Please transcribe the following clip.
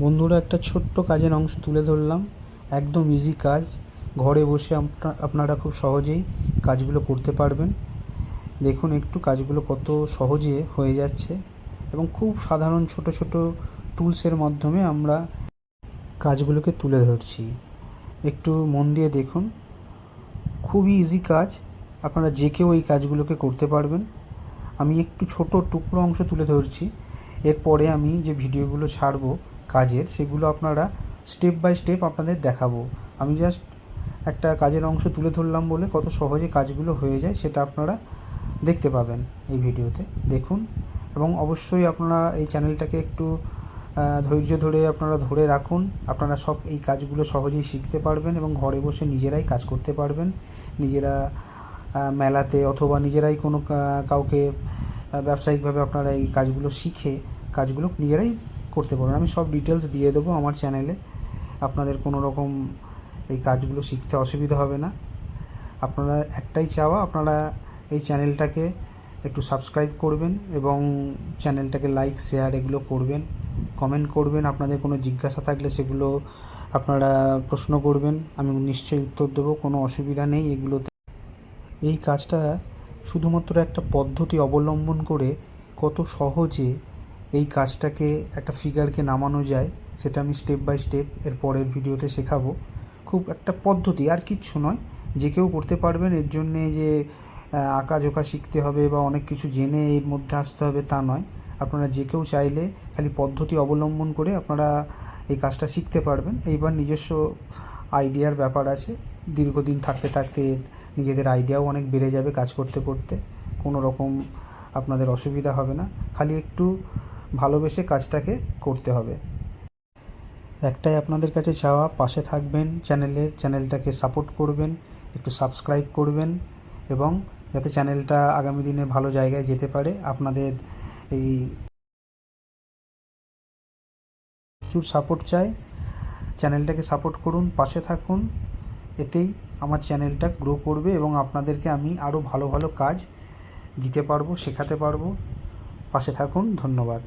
বন্ধুরা, একটা ছোট্ট কাজের অংশ তুলে ধরলাম। একদম ইজি কাজ। ঘরে বসে আপনা- আপনারা খুব সহজেই কাজগুলো করতে পারবেন। দেখুন একটু কাজগুলো কত সহজে হয়ে যাচ্ছে এবং খুব সাধারণ ছোট ছোট টুলসের মাধ্যমে আমরা কাজগুলোকে তুলে ধরছি। একটু মন দিয়ে দেখুন। খুবই ইজি কাজ। আপনারা যে কেউ এই কাজগুলোকে করতে পারবেন। আমি একটু ছোট টুকরো অংশ তুলে ধরছি। এরপরে আমি যে ভিডিওগুলো ছাড়বো কাজের, সেগুলো আপনারা স্টেপ বাই স্টেপ আপনাদের দেখাবো। আমি জাস্ট একটা কাজের অংশ তুলে ধরলাম বলে কত সহজে কাজগুলো হয়ে যায় সেটা আপনারা দেখতে পাবেন এই ভিডিওতে। দেখুন এবং অবশ্যই আপনারা এই চ্যানেলটাকে একটু ধৈর্য ধরে আপনারা ধরে রাখুন। আপনারা সব এই কাজগুলো সহজেই শিখতে পারবেন এবং ঘরে বসে নিজেরাই কাজ করতে পারবেন। নিজেরা মেলাতে অথবা নিজেরাই কোনো কাউকে ব্যবসায়িকভাবে আপনারা এই কাজগুলো শিখে কাজগুলো নিজেরাই করতে পারবেন আমি সব ডিটেলস দিয়ে দেবো আমার চ্যানেলে আপনাদের কোনো রকম এই কাজগুলো শিখতে অসুবিধা হবে না। আপনারা একটাই চাওয়া, আপনারা এই চ্যানেলটাকে একটু সাবস্ক্রাইব করবেন এবং চ্যানেলটাকে লাইক শেয়ার এগুলো করবেন কমেন্ট করবেন। আপনাদের কোনো জিজ্ঞাসা থাকলে সেগুলো আপনারা প্রশ্ন করবেন, আমি নিশ্চয়ই উত্তর দেবো, কোনো অসুবিধা নেই এগুলোতে। এই কাজটা শুধুমাত্র একটা পদ্ধতি অবলম্বন করে কত সহজে এই কাজটাকে একটা ফিগারকে নামানো যায়, সেটা আমি স্টেপ বাই স্টেপ এর পরের ভিডিওতে শেখাবো। খুব একটা পদ্ধতি, আর কিচ্ছু নয়। যে কেউ করতে পারবেন, এর জন্যে যে আঁকা জোকা শিখতে হবে বা অনেক কিছু জেনে এর মধ্যে আসতে হবে তা নয়। আপনারা যে কেউ চাইলে খালি পদ্ধতি অবলম্বন করে আপনারা এই কাজটা শিখতে পারবেন। এইবার নিজস্ব আইডিয়ার ব্যাপার আছে। দীর্ঘদিন থাকতে থাকতে নিজেদের আইডিয়াও অনেক বেড়ে যাবে কাজ করতে করতে। কোনো রকম আপনাদের অসুবিধা হবে না। খালি একটু ভালোবেসে কাজটাকে করতে হবে। একটাই আপনাদের কাছে চাওয়া, পাশে থাকবেন চ্যানেলের চ্যানেলটাকে সাপোর্ট করবেন, একটু সাবস্ক্রাইব করবেন এবং যাতে চ্যানেলটা আগামী দিনে ভালো জায়গায় যেতে পারে, আপনাদের এই প্রচুর সাপোর্ট চাই। চ্যানেলটাকে সাপোর্ট করুন, পাশে থাকুন, এতেই আমার চ্যানেলটা গ্রো করবে এবং আপনাদেরকে আমি আরও ভালো ভালো কাজ দিতে পারব, শেখাতে পারব। পাশে থাকুন, ধন্যবাদ।